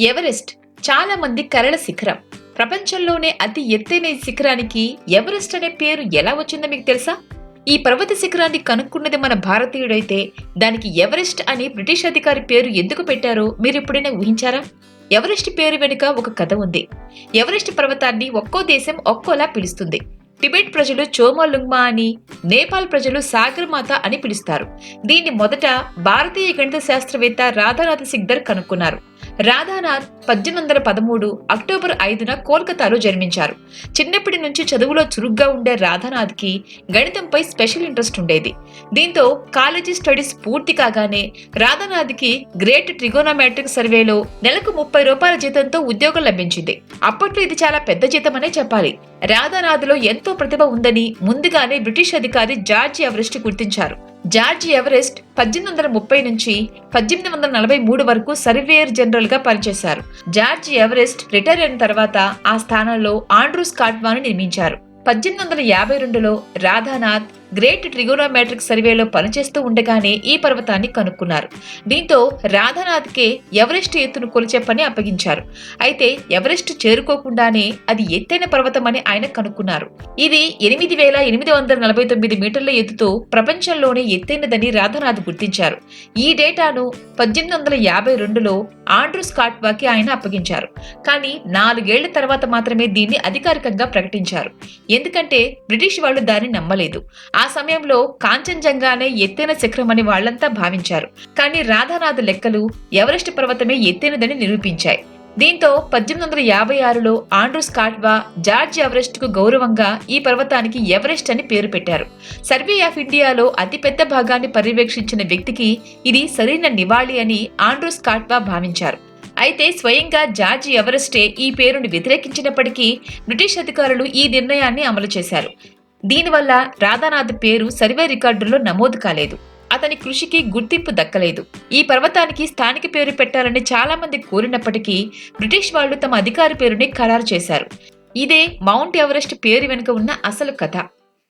Everest చాలా మంది కరల శిఖరం. ప్రపంచంలోనే అతి ఎత్తైన ఈ శిఖరానికి ఎవరెస్ట్ అనే పేరు ఎలా వచ్చిందో మీకు తెలుసా? ఈ పర్వత శిఖరాన్ని కనుక్కున్నది మన భారతీయుడైతే దానికి ఎవరెస్ట్ అని బ్రిటిష్ అధికారి పేరు ఎందుకు పెట్టారో మీరు ఎప్పుడైనా ఊహించారా? ఎవరెస్ట్ పేరు వెనుక ఒక కథ ఉంది. ఎవరెస్ట్ పర్వతాన్ని ఒక్కో దేశం ఒక్కోలా పిలుస్తుంది. టిబెట్ ప్రజలు చోమలుంగ్మా అని నేపాల్ ప్రజలు సాగర్మాత అని పిలుస్తారు. దీన్ని మొదట భారతీయ గణిత శాస్త్రవేత్త రాధానాథ సిగ్దర్ కనుక్కున్నారు. రాధానాథ్ పద్దెనిమిది వందల పదమూడు అక్టోబర్ ఐదున కోల్కతాలో జన్మించారు. చిన్నప్పటి నుంచి చదువులో చురుగ్గా ఉండే రాధానాథ్కి గణితంపై స్పెషల్ ఇంట్రెస్ట్ ఉండేది. దీంతో కాలేజీ స్టడీస్ పూర్తి కాగానే రాధానాథ్కి గ్రేట్ ట్రిగోనామెట్రిక్ సర్వేలో నెలకు ముప్పై రూపాయల జీతంతో ఉద్యోగం లభించింది. అప్పట్లో ఇది చాలా పెద్ద జీతమనే చెప్పాలి. రాధానాథ్లో ఎంతో ప్రతిభ ఉందని ముందుగానే బ్రిటిష్ అధికారి జార్జ్ ఎవరెస్ట్ గుర్తించారు. జార్జ్ ఎవరెస్ట్ పద్దెనిమిది వందల ముప్పై నుంచి పద్దెనిమిది వందల నలభై మూడు వరకు సర్వేయర్ జనరల్గా పనిచేశారు. జార్జ్ ఎవరెస్ట్ రిటైర్ అయిన తర్వాత ఆ స్థానంలో ఆండ్రూస్ కాట్వాను నిర్మించారు. పద్దెనిమిది వందల యాభై రెండులో రాధానాథ్ గ్రేట్ ట్రిగోనోమెట్రిక్ సర్వేలో పనిచేస్తూ ఉండగానే ఈ పర్వతాన్ని కనుక్కున్నారు. దీంతో రాధానాథ్కే ఎవరెస్ట్ ఎత్తును కొలిచే పని అప్పగించారు. అయితే ఎవరెస్ట్ చేరుకోకుండానే అది ఎత్తైన పర్వతం అని ఆయన కనుక్కున్నారు. ఇది ఎనిమిది వేల ఎనిమిది వందల నలభై తొమ్మిది మీటర్ల ఎత్తుతో ప్రపంచంలోనే ఎత్తైనదని రాధానాథ్ గుర్తించారు. ఈ డేటాను పద్దెనిమిది వందల యాభై రెండులో ఆండ్రూ స్కాట్వాకి ఆయన అప్పగించారు. కానీ నాలుగేళ్ళ తర్వాత మాత్రమే దీన్ని అధికారికంగా ప్రకటించారు. ఎందుకంటే బ్రిటిష్ వాళ్ళు దాన్ని నమ్మలేదు. ఆ సమయంలో కాంచన్జంగానే ఎత్తైన శిఖరమని వాళ్ళంతా భావించారు. కానీ రాధానాథ్ లెక్కలు ఎవరెస్ట్ పర్వతమే ఎత్తైనదని నిరూపించాయి. దీంతో పద్దెనిమిది వందల యాభై ఆరులో ఆండ్రూస్ కాట్వా జార్జ్ ఎవరెస్ట్కు గౌరవంగా ఈ పర్వతానికి ఎవరెస్ట్ అని పేరు పెట్టారు. సర్వే ఆఫ్ ఇండియాలో అతిపెద్ద భాగాన్ని పర్యవేక్షించిన వ్యక్తికి ఇది సరైన నివాళి అని ఆండ్రూస్ కాట్వా భావించారు. అయితే స్వయంగా జార్జ్ ఎవరెస్టే ఈ పేరును వ్యతిరేకించినప్పటికీ బ్రిటిష్ అధికారులు ఈ నిర్ణయాన్ని అమలు చేశారు. దీనివల్ల రాధానాథ్ పేరు సర్వే రికార్డుల్లో నమోదు కాలేదు. అతని కృషికి గుర్తింపు దక్కలేదు. ఈ పర్వతానికి స్థానిక పేరు పెట్టాలని చాలా మంది కోరినప్పటికీ బ్రిటిష్ వాళ్ళు తమ అధికారి పేరుని ఖరారు చేశారు. ఇదే మౌంట్ ఎవరెస్ట్ పేరు వెనుక ఉన్న అసలు కథ.